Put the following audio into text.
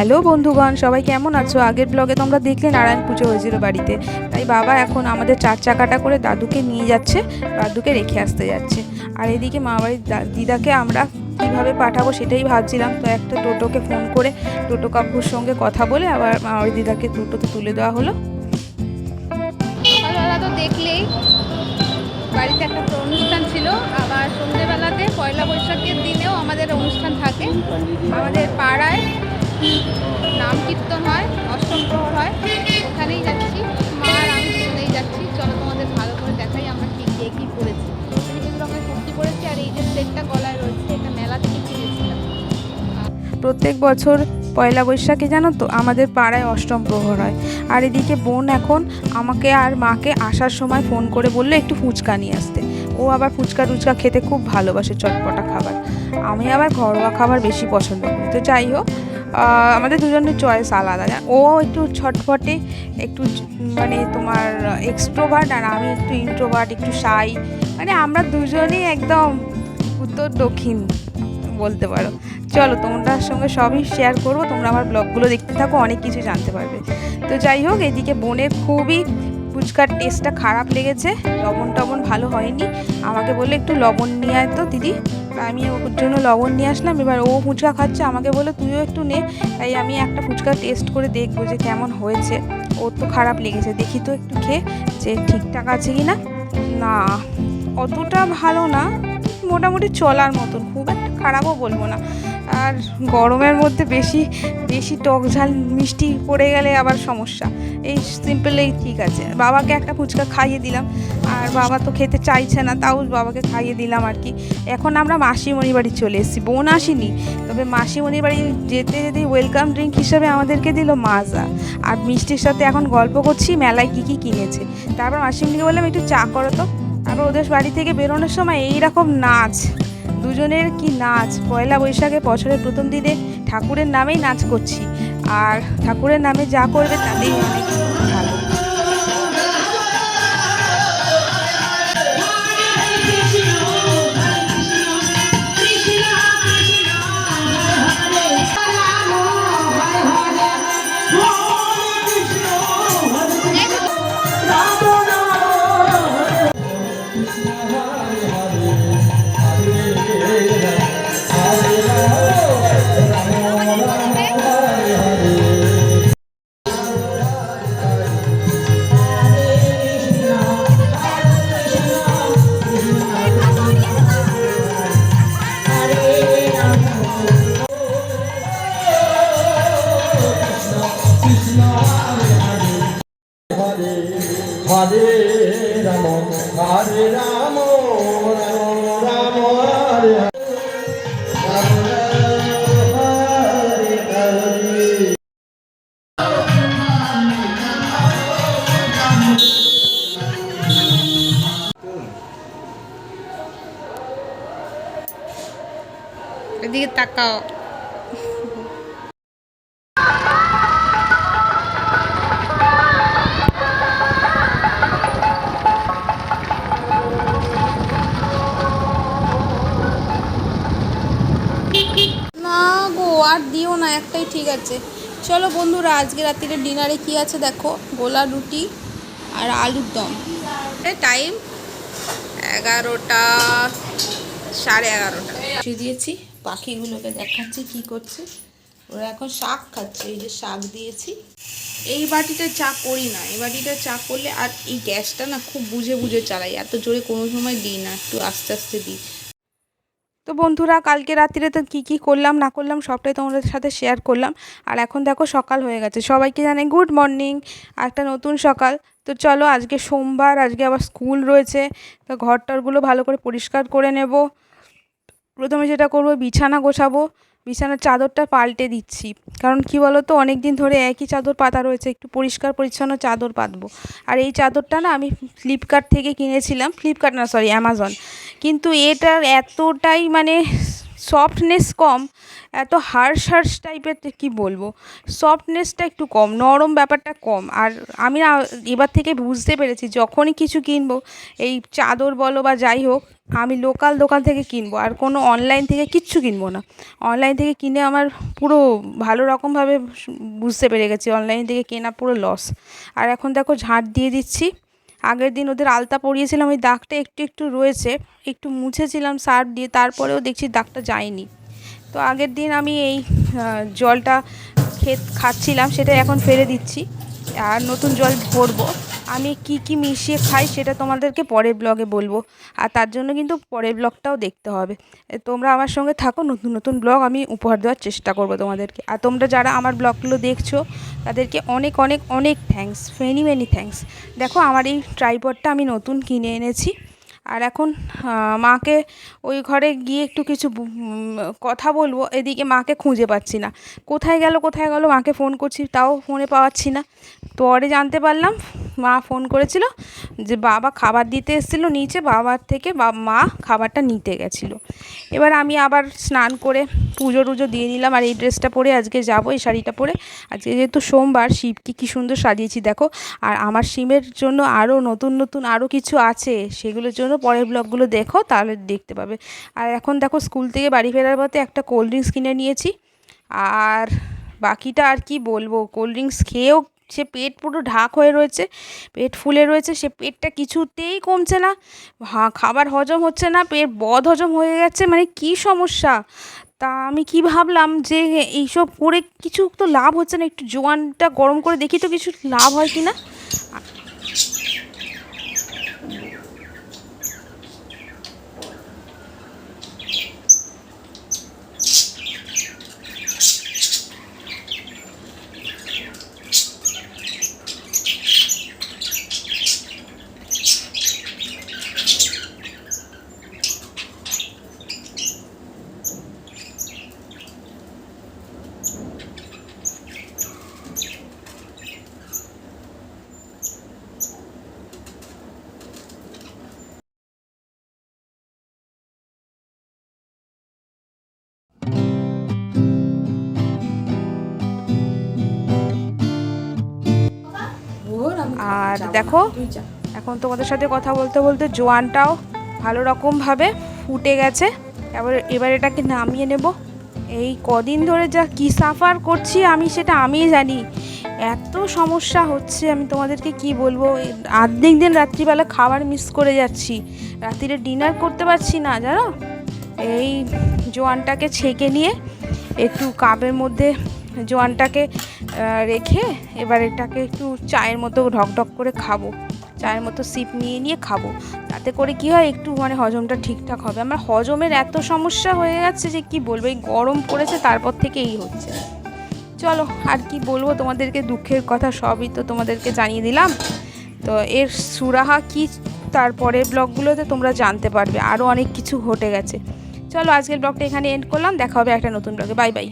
Hello বন্ধুগণ, সবাই কেমন আছো? আগের ব্লগে তোমরা দেখলে নারায়ণ পুজো হয়েছিল বাড়িতে। তাই বাবা এখন আমাদের চার চাকাটা করে দাদুকে নিয়ে যাচ্ছে, দাদুকে রেখে আসতে যাচ্ছে। আর এদিকে মা বাড়ির দিদাকে আমরা কীভাবে পাঠাবো সেটাই ভাবছিলাম। তো একটা টোটোকে ফোন করে টোটো কাকুর সঙ্গে কথা বলে আবার মা বাড়ির দিদাকে টোটোতে তুলে দেওয়া হলো। দেখলেই বাড়িতে একটা অনুষ্ঠান ছিল। আবার সন্ধ্যেবেলাতে পয়লা বৈশাখের দিনেও আমাদের অনুষ্ঠান থাকে। আমাদের পাড়ায় নাম কীর্তন হয় অষ্টম প্রহর হয় ওখানেই যাচ্ছি। মা আর আমি দুজনেই যাচ্ছি। চলো তোমাদের ভালো করে দেখাই আমরা কি কে কী করেছি। হলুদ রঙের কুর্তি পরেছি আর এই যে সেটটা গলায় রয়েছে, এটা মেলা থেকে কিনেছিলাম। প্রত্যেক বছর পয়লা বৈশাখে জানো তো, আমাদের পাড়ায় অষ্টম প্রহর হয়। আর এদিকে বোন এখন আমাকে আর মাকে আসার সময় ফোন করে বলল একটু ফুচকা নিয়ে আসতে। ও আবার ফুচকা টুচকা খেতে খুব ভালোবাসে চটপটা খাবার। আমি আবার ঘরোয়া খাবার বেশি পছন্দ করি। তো যাই হোক আমাদের দুজনের চয়েস আলাদা। ও একটু ছটফটে, একটু মানে তোমার এক্সট্রোভার্ট আর আমি একটু ইন্ট্রোভার্ট একটু সাই মানে আমরা দুজনেই একদম উত্তর দক্ষিণ বলতে পারো। চলো তোমার সঙ্গে সবই শেয়ার করব, তোমরা আমার ব্লগগুলো দেখতে থাকো, অনেক কিছু জানতে পারবে। তো যাই হোক, এদিকে বোনের খুবই ফুচকার টেস্টটা খারাপ লেগেছে, লবণ টবণ ভালো হয়নি। আমাকে বলল একটু লবণ নিয়ে আয় তো, দিদি। আমি ওর জন্য লবণ নিয়ে আসলাম। এবার ও ফুচকা খাচ্ছে, আমাকে বলে তুইও একটু নে। তাই আমি একটা ফুচকা টেস্ট করে দেখব যে কেমন হয়েছে। ওর তো খারাপ লেগেছে, দেখি তো একটু খেয়ে যে ঠিকঠাক আছে কি না না, অতটা ভালো না, মোটামুটি চলার মতন, খুব একটা খারাপও বলব না। আর গরমের মধ্যে বেশি বেশি টক ঝাল, মিষ্টি পড়ে গেলে আবার সমস্যা। এই সিম্পলেই ঠিক আছে। বাবাকে একটা ফুচকা খাইয়ে দিলাম। আর বাবা তো খেতে চাইছে না, তাও বাবাকে খাইয়ে দিলাম আর কি। এখন আমরা মাসিমণির বাড়ি চলে এসেছি। বোন আসিনি, তবে মাসিমণির বাড়ি যেতে যেতে ওয়েলকাম ড্রিঙ্ক হিসাবে আমাদেরকে দিল মাজা। আর মিষ্টির সাথে এখন গল্প করছি, মেলায় কী কী কিনেছে। তারপর মাসিমণিকে বললাম, একটু চা করো তো। তারপর ওদের বাড়ি থেকে বেরোনোর সময় এই রকম নাচ। দুজনের কি নাচ? পয়লা বৈশাখে বছরের প্রথম দিনে ঠাকুরের নামেই নাচ করছি। আর ঠাকুরের নামে যা করবে তাতেই অনেক এদিকে তাকাও। না গো আর দিও না একটাই ঠিক আছে। চলো বন্ধুরা আজকে রাত্রিরে ডিনারে কি আছে দেখো? গোলা রুটি আর আলুর দম। টাইম এগারোটা সাড়ে এগারোটা। দিয়েছি। পাখিগুলোকে দেখাচ্ছি কি করছে। ওরা এখন শাক খাচ্ছে, এই যে শাক দিয়েছি। এই বাটিতে চা করি না, এই বাটিতে চা করলে আর এই গ্যাসটা না খুব বুঝে বুঝে চালাই, এত জোরে কোনো সময় দিই না, একটু আস্তে আস্তে দিই। তো বন্ধুরা, কালকে রাত্রিরে তো কী কী করলাম, না করলাম, সবটাই তোমাদের সাথে শেয়ার করলাম। আর এখন দেখো সকাল হয়ে গেছে, সবাইকে জানে গুড মর্নিং একটা নতুন সকাল। তো চলো, আজকে সোমবার, আজকে আবার স্কুল রয়েছে, তো ঘর টরগুলো ভালো করে পরিষ্কার করে নেব। প্রথমে যেটা করব, বিছানা গোছাবো। বিছানার চাদরটা পাল্টে দিচ্ছি। কারণ কি বলো তো অনেক দিন ধরে একই চাদর পাতা রয়েছে, একটু পরিষ্কার পরিচ্ছন্ন চাদর পাতবো। আর এই চাদরটা না আমি ফ্লিপকার্ট থেকে কিনেছিলাম ফ্লিপকার্ট না সরি অ্যামাজন কিন্তু এটার এতটাই মানে সফটনেস কম, এত হার্শ হার্শ টাইপের কি বলব? সফটনেসটা একটু কম, নরম ব্যাপারটা কম। আর আমি না এবার থেকে বুঝতে পেরেছি, যখনই কিছু কিনবো, এই চাদর বলো বা যাই হোক, আমি লোকাল দোকান থেকে কিনবো। আর কোনো অনলাইন থেকে কিচ্ছু কিনবো না। অনলাইন থেকে কিনে আমার পুরো ভালো রকমভাবে বুঝতে পেরে গেছি অনলাইন থেকে কেনা পুরো লস আর এখন দেখো ঝাঁট দিয়ে দিচ্ছি। আগের দিন ওদের আলতা পরিয়েছিলাম, ওই দাগটা একটু একটু রয়েছে, একটু মুছেছিলাম সার্ফ দিয়ে, তারপরেও দেখছি দাগটা যায়নি। তো আগের দিন আমি এই জলটা খেত, খাচ্ছিলাম, সেটা এখন ফেলে দিচ্ছি, আর নতুন জল ভরবো। আমি কি কি মিশিয়ে খাই সেটা তোমাদেরকে পরের ব্লগে বলব। আর তার জন্য কিন্তু পরের ব্লগটাও দেখতে হবে। তোমরা আমার সঙ্গে থাকো, নতুন নতুন ব্লগ আমি উপহার দেওয়ার চেষ্টা করব তোমাদেরকে। আর তোমরা যারা আমার ব্লগগুলো দেখছ, তাদেরকে অনেক অনেক অনেক থ্যাঙ্কস মেনি মেনি থ্যাঙ্কস দেখো, আমার এই ট্রাইপডটা আমি নতুন কিনে এনেছি। আর এখন মাকে ওই ঘরে গিয়ে একটু কিছু কথা বলব, এদিকে মাকে খুঁজে পাচ্ছি না। কোথায় গেল কোথায় গেল, মাকে ফোন করছি, তাও ফোনে পাওয়াচ্ছি না। পরে জানতে পারলাম মা ফোন করেছিল যে বাবা খাবার দিতে এসেছিল নিচে, বাবার থেকে মা খাবারটা নিতে গেছিল। এবার আমি আবার স্নান করে পুজো টুজো দিয়ে নিলাম আর এই ড্রেসটা পরে আজকে যাব, এই শাড়িটা পরে। আজকে যেহেতু সোমবার, শিবকে কী সুন্দর সাজিয়েছি, দেখো। আর আমার সিমের জন্য আরও নতুন নতুন আরও কিছু আছে, সেগুলোর জন্য পরের ব্লগগুলো দেখো, তাহলে দেখতে পাবে। আর এখন দেখো স্কুল থেকে বাড়ি ফেরার পথে একটা কোল্ড ড্রিঙ্কস কিনে নিয়েছি। আর বাকিটা আর কি বলব, কোল্ড ড্রিঙ্কস খেয়েও সে পেট পুরো ঢাক হয়ে রয়েছে, পেট ফুলে রয়েছে, সে পেটটা কিছুতেই কমছে না। খাবার হজম হচ্ছে না, পেট বদ হজম হয়ে গেছে মানে কি সমস্যা? তা আমি কি ভাবলাম যে এইসব করে কিছু তো লাভ হচ্ছে না, একটু জোয়ানটা গরম করে দেখি তো কিছু লাভ হয় কি না আর দেখো, এখন তোমাদের সাথে কথা বলতে বলতে জোয়ানটাও ভালো রকমভাবে ফুটে গেছে। এবার এবার এটাকে নামিয়ে নেব। এই কদিন ধরে যা কী সাফার করছি আমি সেটা আমিই জানি। এত সমস্যা হচ্ছে, আমি তোমাদেরকে কি বলব? এই অর্ধেক দিন রাত্রিবেলা খাবার মিস করে যাচ্ছি। রাত্রিরে ডিনার করতে পারছি না, জানো? এই জোয়ানটাকে ছেঁকে নিয়ে একটু কাপের মধ্যে জোয়ানটাকে রেখে এবার এটাকে একটু চায়ের মতো ঢকঢক করে খাব। চায়ের মতো সিপ নিয়ে নিয়ে খাব। তাতে করে কি হয়, একটু মানে হজমটা ঠিকঠাক হবে। আমার হজমের এত সমস্যা হয়ে যাচ্ছে যে কি বলব, এই গরম পড়েছে তারপর থেকে এই হচ্ছে। চলো, আর কি বলব তোমাদেরকে? দুঃখের কথা সবই তো তোমাদেরকে জানিয়ে দিলাম। তো এর সুরাহা কি তারপরের ব্লগগুলোতে তোমরা জানতে পারবে। আরও অনেক কিছু ঘটে গেছে। চলো, আজকের ব্লগটা এখানে এন্ড করলাম। দেখা হবে একটা নতুন ব্লগে। Bye bye